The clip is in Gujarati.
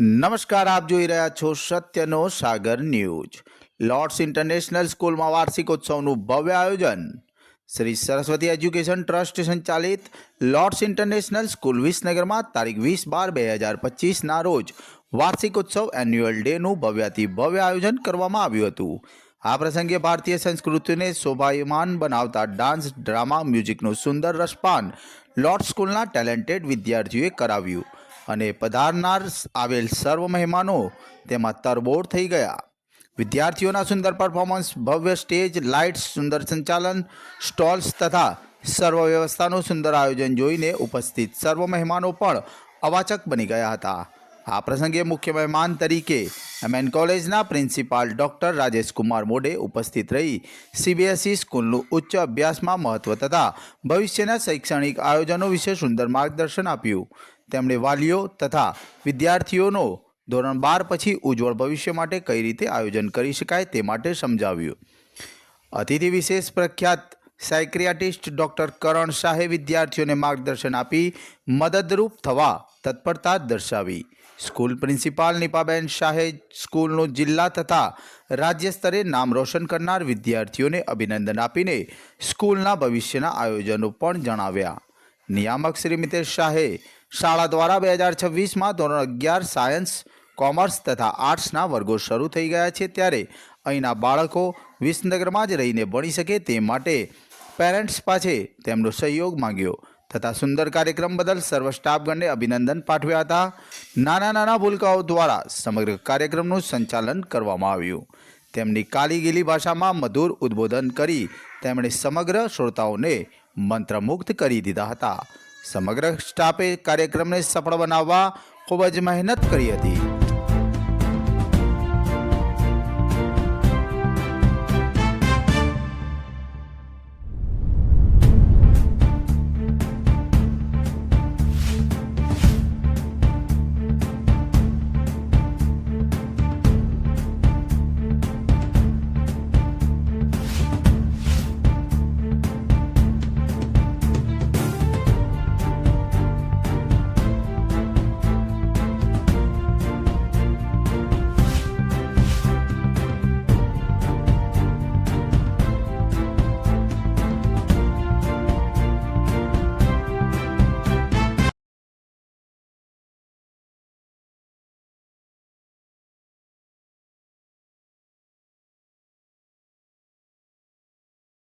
નમસ્કાર, આપ જોઈ રહ્યા છો સત્યનો સાગર ન્યૂઝ. લોર્ડ્સ ઇન્ટરનેશનલ સ્કૂલમાં વાર્ષિકોત્સવનું ભવ્ય આયોજન. શ્રી સરસ્વતી એજ્યુકેશન ટ્રસ્ટ સંચાલિત લોર્ડ્સ ઇન્ટરનેશનલ સ્કૂલ વિસનગરમાં તારીખ વીસ બાર બે હજાર પચીસના રોજ વાર્ષિકોત્સવ એન્યુઅલ ડેનું ભવ્યથી ભવ્ય આયોજન કરવામાં આવ્યું હતું. આ પ્રસંગે ભારતીય સંસ્કૃતિને શોભાયમાન બનાવતા ડાન્સ, ડ્રામા, મ્યુઝિકનું સુંદર રસપાન લોર્ડ સ્કૂલના ટેલેન્ટેડ વિદ્યાર્થીઓએ કરાવ્યું. અને પધારનાર આવેલ સર્વ મહેમાનો તેમાં તરબોળ થઈ ગયા. વિદ્યાર્થીઓના સુંદર પરફોર્મન્સ ભવ્ય સ્ટેજ લાઇટ્સ સુંદર સંચાલન સ્ટોલ્સ તથા સર્વ વ્યવસ્થાનું સુંદર આયોજન જોઈને ઉપસ્થિત સર્વ મહેમાનો પણ અવાચક બની ગયા હતા. આ પ્રસંગે મુખ્ય મહેમાન તરીકે એમએન કોલેજના પ્રિન્સિપાલ ડૉક્ટર રાજેશકુમાર મોડે ઉપસ્થિત રહી સીબીએસઈ સ્કૂલનું ઉચ્ચ અભ્યાસમાં મહત્વ તથા ભવિષ્યના શૈક્ષણિક આયોજનો વિશે સુંદર માર્ગદર્શન આપ્યું. તેમણે વાલીઓ તથા વિદ્યાર્થીઓનો ધોરણ બાર પછી ઉજ્જવળ ભવિષ્ય માટે કઈ રીતે આયોજન કરી શકાય તે માટે સમજાવ્યું. અતિથિ વિશેષ પ્રખ્યાત સાયક્રિયાટિસ્ટ ડૉક્ટર કરણ શાહે વિદ્યાર્થીઓને માર્ગદર્શન આપી મદદરૂપ થવા તત્પરતા દર્શાવી. સ્કૂલ પ્રિન્સિપાલ નિપાબેન શાહે સ્કૂલનું જિલ્લા તથા રાજ્ય સ્તરે નામ રોશન કરનાર વિદ્યાર્થીઓને અભિનંદન આપીને સ્કૂલના ભવિષ્યના આયોજનો પણ જણાવ્યા. નિયામક શ્રી મિતેશ શાહે શાળા દ્વારા બે હજાર છવ્વીસમાં ધોરણ અગિયાર સાયન્સ, કોમર્સ તથા આર્ટ્સના વર્ગો શરૂ થઈ ગયા છે ત્યારે અહીંના બાળકો વિસનગરમાં જ રહીને ભણી શકે તે માટે પેરેન્ટ્સ પાસે તેમનો સહયોગ માંગ્યો. તથા સુંદર કાર્યક્રમ બદલ સર્વ સ્ટાફગણને અભિનંદન પાઠવ્યા હતા. નાના નાના ભૂલકાઓ દ્વારા સમગ્ર કાર્યક્રમનું સંચાલન કરવામાં આવ્યું. તેમની કાલીગીલી ભાષામાં મધુર ઉદ્બોધન કરી તેમણે સમગ્ર શ્રોતાઓને મંત્રમુગ્ધ કરી દીધા હતા. સમગ્ર સ્ટાફે કાર્યક્રમને સફળ બનાવવા ખૂબ જ મહેનત કરી હતી.